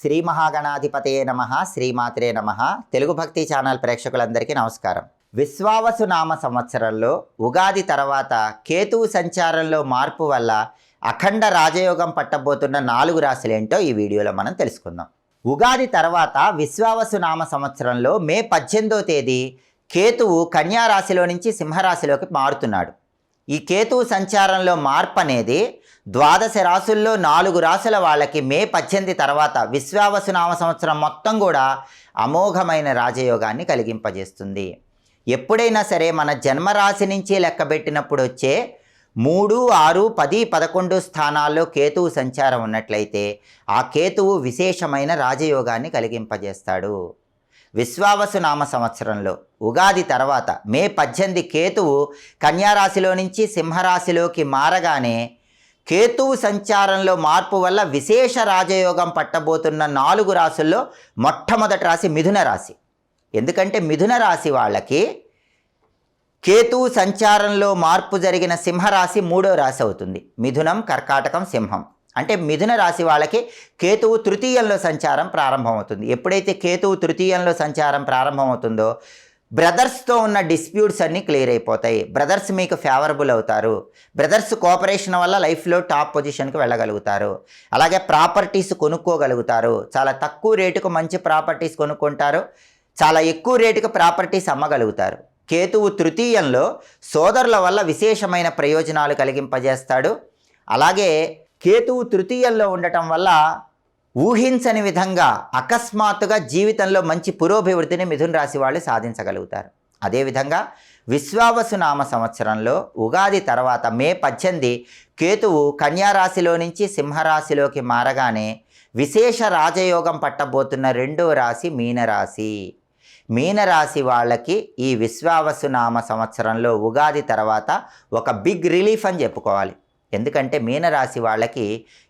శ్రీ మహాగణాధిపతయే నమ శ్రీమాత్రే నమ. తెలుగు భక్తి ఛానల్ ప్రేక్షకులందరికీ నమస్కారం. విశ్వావసు నామ సంవత్సరంలో ఉగాది తర్వాత కేతువు సంచారంలో మార్పు వల్ల అఖండ రాజయోగం పట్టబోతున్న నాలుగు రాశులేంటో ఈ వీడియోలో మనం తెలుసుకుందాం. ఉగాది తర్వాత విశ్వావసు నామ సంవత్సరంలో మే పద్దెనిమిదో తేదీ కేతువు కన్యా రాశిలో నుంచి సింహరాశిలోకి మారుతున్నాడు. ఈ కేతువు సంచారంలో మార్పు అనేది ద్వాదశ రాసుల్లో నాలుగు రాసుల వాళ్ళకి మే పద్దెనిమిది తర్వాత విశ్వావసునామ సంవత్సరం మొత్తం కూడా అమోఘమైన రాజయోగాన్ని కలిగింపజేస్తుంది. ఎప్పుడైనా సరే మన జన్మరాశి నుంచి లెక్కబెట్టినప్పుడు వచ్చే మూడు ఆరు పది పదకొండు స్థానాల్లో కేతువు సంచారం ఉన్నట్లయితే ఆ కేతువు విశేషమైన రాజయోగాన్ని కలిగింపజేస్తాడు. విశ్వావసునామ సంవత్సరంలో ఉగాది తర్వాత మే పద్దెనిమిది కేతువు కన్యారాశిలో నుంచి సింహరాశిలోకి మారగానే కేతువు సంచారంలో మార్పు వల్ల విశేష రాజయోగం పట్టబోతున్న నాలుగు రాశుల్లో మొట్టమొదటి రాశి మిథున రాశి. ఎందుకంటే మిథున రాశి వాళ్ళకి కేతువు సంచారంలో మార్పు జరిగిన సింహరాశి మూడో రాశి అవుతుంది. మిథునం కర్కాటకం సింహం. అంటే మిథున రాశి వాళ్ళకి కేతువు తృతీయంలో సంచారం ప్రారంభమవుతుంది. ఎప్పుడైతే కేతువు తృతీయంలో సంచారం ప్రారంభమవుతుందో బ్రదర్స్తో ఉన్న డిస్ప్యూట్స్ అన్నీ క్లియర్ అయిపోతాయి. బ్రదర్స్ మీకు ఫేవరబుల్ అవుతారు. బ్రదర్స్ కోఆపరేషన్ వల్ల లైఫ్లో టాప్ పొజిషన్కి వెళ్ళగలుగుతారు. అలాగే ప్రాపర్టీస్ కొనుక్కోగలుగుతారు. చాలా తక్కువ రేటుకు మంచి ప్రాపర్టీస్ కొనుక్కుంటారు. చాలా ఎక్కువ రేటుకు ప్రాపర్టీస్ అమ్మగలుగుతారు. కేతువు తృతీయంలో సోదరుల వల్ల విశేషమైన ప్రయోజనాలు కలిగింపజేస్తాడు. అలాగే కేతువు తృతీయంలో ఉండటం వల్ల ఊహించని విధంగా అకస్మాత్తుగా జీవితంలో మంచి పురోభివృద్ధిని మిథున రాశి వాళ్ళు సాధించగలుగుతారు. అదేవిధంగా విశ్వావసు నామ సంవత్సరంలో ఉగాది తర్వాత మే పద్దెనిమిది కేతువు కన్యారాశిలో నుంచి సింహరాశిలోకి మారగానే విశేష రాజయోగం పట్టబోతున్న రెండో రాశి మీనరాశి. మీనరాశి వాళ్ళకి ఈ విశ్వావసు నామ సంవత్సరంలో ఉగాది తర్వాత ఒక బిగ్ రిలీఫ్ అని చెప్పుకోవాలి. ఎందుకంటే మీనరాశి వాళ్ళకి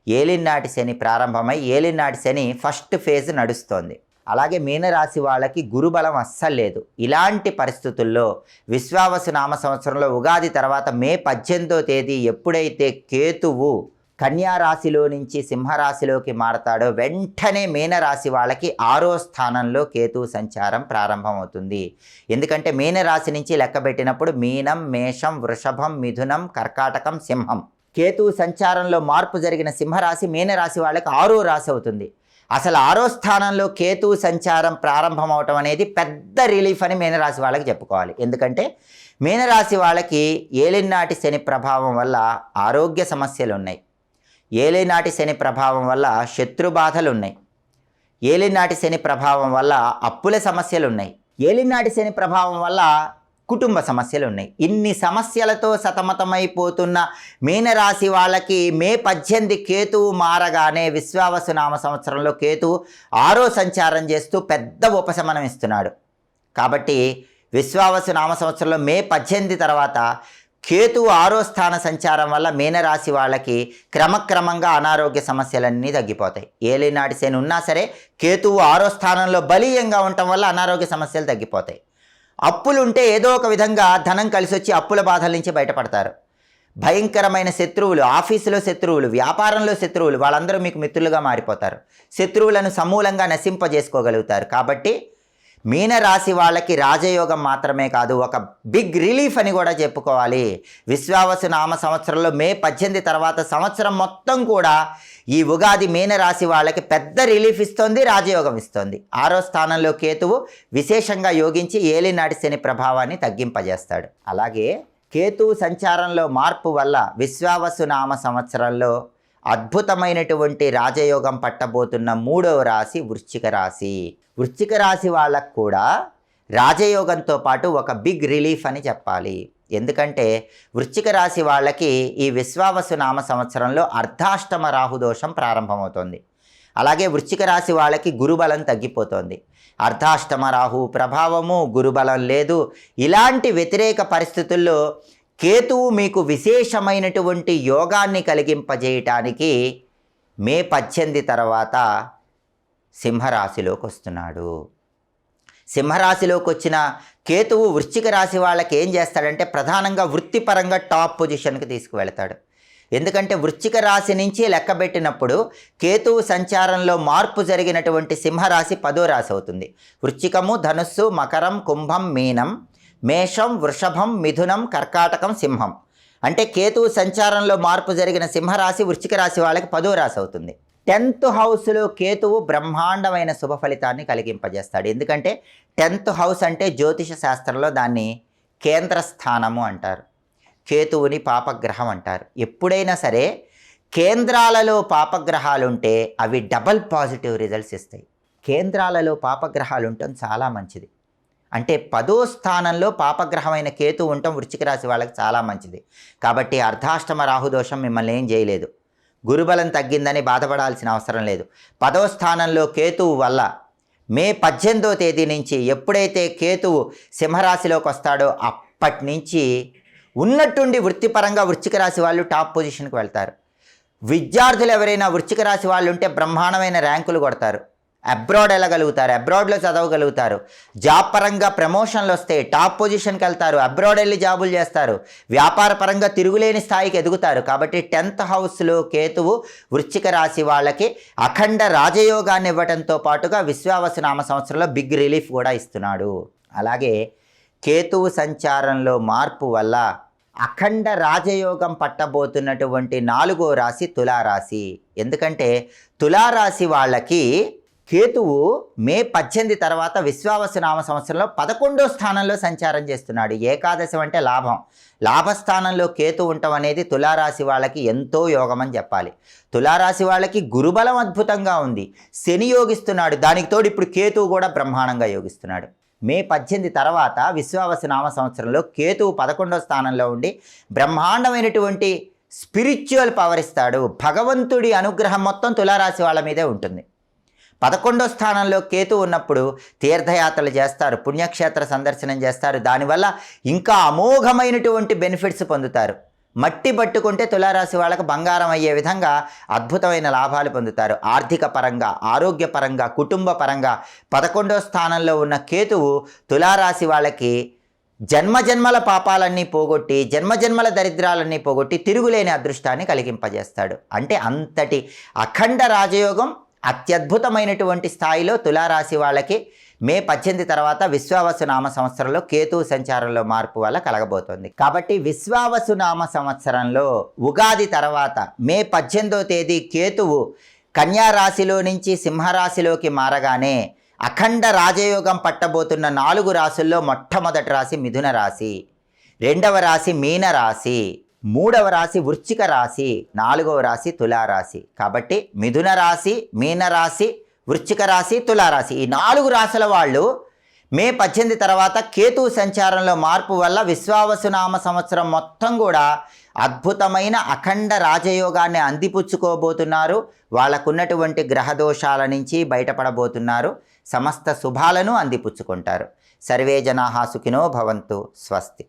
ఏలినాటి శని ప్రారంభమై ఏలినాటి శని ఫస్ట్ ఫేజ్ నడుస్తోంది. అలాగే మీనరాశి వాళ్ళకి గురుబలం అస్సలు లేదు. ఇలాంటి పరిస్థితుల్లో విశ్వావసు నామ సంవత్సరంలో ఉగాది తర్వాత మే పద్దెనిమిదో తేదీ ఎప్పుడైతే కేతువు కన్యారాశిలో నుంచి సింహరాశిలోకి మారతాడో వెంటనే మీనరాశి వాళ్ళకి ఆరో స్థానంలో కేతువు సంచారం ప్రారంభమవుతుంది. ఎందుకంటే మీనరాశి నుంచి లెక్కబెట్టినప్పుడు మీనం మేషం వృషభం మిథునం కర్కాటకం సింహం కేతు సంచారంలో మార్పు జరిగిన సింహరాశి మీనరాశి వాళ్ళకి ఆరో రాశి అవుతుంది. అసలు ఆరో స్థానంలో కేతు సంచారం ప్రారంభమవటం అనేది పెద్ద రిలీఫ్ అని మీనరాశి వాళ్ళకి చెప్పుకోవాలి. ఎందుకంటే మీనరాశి వాళ్ళకి ఏలినాటి శని ప్రభావం వల్ల ఆరోగ్య సమస్యలు ఉన్నాయి. ఏలినాటి శని ప్రభావం వల్ల శత్రు బాధలు ఉన్నాయి. ఏలినాటి శని ప్రభావం వల్ల అప్పుల సమస్యలు ఉన్నాయి. ఏలినాటి శని ప్రభావం వల్ల కుటుంబ సమస్యలు ఉన్నాయి. ఇన్ని సమస్యలతో సతమతమైపోతున్న మీనరాశి వాళ్ళకి మే పద్దెనిమిది కేతువు మారగానే విశ్వావసునామ సంవత్సరంలో కేతువు ఆరో సంచారం చేస్తూ పెద్ద ఉపశమనం ఇస్తున్నాడు. కాబట్టి విశ్వావసునామ సంవత్సరంలో మే పద్దెనిమిది తర్వాత కేతువు ఆరో స్థాన సంచారం వల్ల మీనరాశి వాళ్ళకి క్రమక్రమంగా అనారోగ్య సమస్యలన్నీ తగ్గిపోతాయి. ఏలినాటి శని ఉన్నా సరే కేతువు ఆరో స్థానంలో బలీయంగా ఉండటం వల్ల అనారోగ్య సమస్యలు తగ్గిపోతాయి. అప్పులుంటే ఏదో ఒక విధంగా ధనం కలిసి వచ్చి అప్పుల బాధల నుంచి బయటపడతారు. భయంకరమైన శత్రువులు ఆఫీసులో శత్రువులు వ్యాపారంలో శత్రువులు వాళ్ళందరూ మీకు మిత్రులుగా మారిపోతారు. శత్రువులను సమూలంగా నశింపజేసుకోగలుగుతారు. కాబట్టి మీనరాశి వాళ్ళకి రాజయోగం మాత్రమే కాదు ఒక బిగ్ రిలీఫ్ అని కూడా చెప్పుకోవాలి. విశ్వావసు నామ సంవత్సరంలో మే పద్దెనిమిది తర్వాత సంవత్సరం మొత్తం కూడా ఈ ఉగాది మీనరాశి వాళ్ళకి పెద్ద రిలీఫ్ ఇస్తుంది రాజయోగం ఇస్తుంది. ఆరో స్థానంలో కేతువు విశేషంగా యోగించి ఏలినాటి శని ప్రభావాన్ని తగ్గింపజేస్తాడు. అలాగే కేతువు సంచారంలో మార్పు వల్ల విశ్వావసు నామ సంవత్సరంలో అద్భుతమైనటువంటి రాజయోగం పట్టబోతున్న మూడవ రాశి వృశ్చిక రాశి. వృశ్చిక రాశి వాళ్ళకు కూడా రాజయోగంతో పాటు ఒక బిగ్ రిలీఫ్ అని చెప్పాలి. ఎందుకంటే వృశ్చిక రాశి వాళ్ళకి ఈ విశ్వావసు నామ సంవత్సరంలో అర్ధాష్టమ రాహుదోషం ప్రారంభమవుతుంది. అలాగే వృశ్చిక రాశి వాళ్ళకి గురుబలం తగ్గిపోతుంది. అర్ధాష్టమ రాహు ప్రభావము గురుబలం లేదు. ఇలాంటి వ్యతిరేక పరిస్థితుల్లో కేతువు మీకు విశేషమైనటువంటి యోగాన్ని కలిగింపజేయటానికి మే పద్దెనిమిది తర్వాత సింహరాశిలోకి వస్తున్నాడు సింహరాశిలోకి వచ్చిన కేతువు వృశ్చిక రాశి వాళ్ళకి ఏం చేస్తాడంటే ప్రధానంగా వృత్తిపరంగా టాప్ పొజిషన్కి తీసుకువెళ్తాడు. ఎందుకంటే వృశ్చిక రాశి నుంచి లెక్కబెట్టినప్పుడు కేతువు సంచారంలో మార్పు జరిగినటువంటి సింహరాశి పదో రాశి అవుతుంది. వృశ్చికము ధనుస్సు మకరం కుంభం మీనం మేషం వృషభం మిథునం కర్కాటకం సింహం. అంటే కేతువు సంచారంలో మార్పు జరిగిన సింహరాశి వృశ్చిక రాశి వాళ్ళకి పదో రాశి అవుతుంది. టెన్త్ హౌస్లో కేతువు బ్రహ్మాండమైన శుభ ఫలితాన్ని కలిగింపజేస్తాడు. ఎందుకంటే టెన్త్ హౌస్ అంటే జ్యోతిష శాస్త్రంలో దాన్ని కేంద్ర స్థానము అంటారు. కేతువుని పాపగ్రహం అంటారు. ఎప్పుడైనా సరే కేంద్రాలలో పాపగ్రహాలు ఉంటే అవి డబల్ పాజిటివ్ రిజల్ట్స్ ఇస్తాయి. కేంద్రాలలో పాపగ్రహాలు ఉండటం చాలా మంచిది. అంటే పదో స్థానంలో పాపగ్రహమైన కేతు ఉండటం వృశ్చిక రాశి వాళ్ళకి చాలా మంచిది. కాబట్టి అర్ధాష్టమ రాహుదోషం మిమ్మల్ని ఏం చేయలేదు. గురుబలం తగ్గిందని బాధపడాల్సిన అవసరం లేదు. పదో స్థానంలో కేతువు వల్ల మే పద్దెనిమిదో తేదీ నుంచి ఎప్పుడైతే కేతువు సింహరాశిలోకి వస్తాడో అప్పటి నుంచి ఉన్నట్టుండి వృత్తిపరంగా వృశ్చిక రాశి వాళ్ళు టాప్ పొజిషన్కి వెళ్తారు. విద్యార్థులు ఎవరైనా వృశ్చిక రాశి వాళ్ళు ఉంటే బ్రహ్మాండమైన ర్యాంకులు కొడతారు. అబ్రాడ్ వెళ్ళగలుగుతారు అబ్రాడ్లో చదవగలుగుతారు. జాబ్ పరంగా ప్రమోషన్లు వస్తాయి టాప్ పొజిషన్కి వెళ్తారు. అబ్రాడ్ వెళ్ళి జాబులు చేస్తారు. వ్యాపార పరంగా తిరుగులేని స్థాయికి ఎదుగుతారు. కాబట్టి టెన్త్ హౌస్లో కేతువు వృశ్చిక రాశి వాళ్ళకి అఖండ రాజయోగాన్ని ఇవ్వడంతో పాటుగా విశ్వావసనామ సంవత్సరంలో బిగ్ రిలీఫ్ కూడా ఇస్తున్నాడు. అలాగే కేతువు సంచారంలో మార్పు వల్ల అఖండ రాజయోగం పట్టబోతున్నటువంటి నాలుగో రాశి తులారాశి. ఎందుకంటే తులారాశి వాళ్ళకి కేతువు మే పద్దెనిమిది తర్వాత విశ్వావసనామ సంవత్సరంలో పదకొండో స్థానంలో సంచారం చేస్తున్నాడు. ఏకాదశం అంటే లాభం. లాభస్థానంలో కేతు ఉండటం అనేది తులారాశి వాళ్ళకి ఎంతో యోగం అని చెప్పాలి. తులారాశి వాళ్ళకి గురుబలం అద్భుతంగా ఉంది. శని యోగిస్తున్నాడు. దానికి తోడు ఇప్పుడు కేతువు కూడా బ్రహ్మాండంగా యోగిస్తున్నాడు. మే పద్దెనిమిది తర్వాత విశ్వావసనామ సంవత్సరంలో కేతువు పదకొండో స్థానంలో ఉండి బ్రహ్మాండమైనటువంటి స్పిరిచువల్ పవర్ ఇస్తాడు. భగవంతుడి అనుగ్రహం మొత్తం తులారాశి వాళ్ళ మీదే ఉంటుంది. పదకొండో స్థానంలో కేతు ఉన్నప్పుడు తీర్థయాత్రలు చేస్తారు పుణ్యక్షేత్ర సందర్శనం చేస్తారు. దానివల్ల ఇంకా అమోఘమైనటువంటి బెనిఫిట్స్ పొందుతారు. మట్టి పట్టుకుంటే తులారాశి వాళ్ళకు బంగారం అయ్యే విధంగా అద్భుతమైన లాభాలు పొందుతారు. ఆర్థిక పరంగా ఆరోగ్యపరంగా కుటుంబ పరంగా పదకొండో స్థానంలో ఉన్న కేతువు తులారాశి వాళ్ళకి జన్మజన్మల పాపాలన్నీ పోగొట్టి జన్మజన్మల దరిద్రాలన్నీ పోగొట్టి తిరుగులేని అదృష్టాన్ని కలిగింపజేస్తాడు. అంటే అంతటి అఖండ రాజయోగం అత్యద్భుతమైనటువంటి స్థాయిలో తులారాశి వాళ్ళకి మే పద్దెనిమిది తర్వాత విశ్వావసు నామ సంవత్సరంలో కేతు సంచారంలో మార్పు వల్ల కలగబోతోంది. కాబట్టి విశ్వావసు నామ సంవత్సరంలో ఉగాది తర్వాత మే పద్దెనిమిదో తేదీ కేతువు కన్యారాశిలో నుంచి సింహరాశిలోకి మారగానే అఖండ రాజయోగం పట్టబోతున్న నాలుగు రాశుల్లో మొట్టమొదటి రాశి మిథున రాశి రెండవ రాశి మీన రాశి మూడవ రాశి వృశ్చిక రాశి నాలుగవ రాశి తులారాశి కాబట్టి మిథున రాశి మీన రాశి వృశ్చిక రాశి తులారాశి ఈ నాలుగు రాశుల వాళ్ళు మే పద్దెనిమిది తర్వాత కేతు సంచారంలో మార్పు వల్ల విశ్వావసునామ సంవత్సరం మొత్తం కూడా అద్భుతమైన అఖండ రాజయోగాన్ని అందిపుచ్చుకోబోతున్నారు. వాళ్ళకున్నటువంటి గ్రహదోషాల నుంచి బయటపడబోతున్నారు. సమస్త శుభాలను అందిపుచ్చుకుంటారు. సర్వే జనాహా సుఖినో భవంతు. స్వస్తి.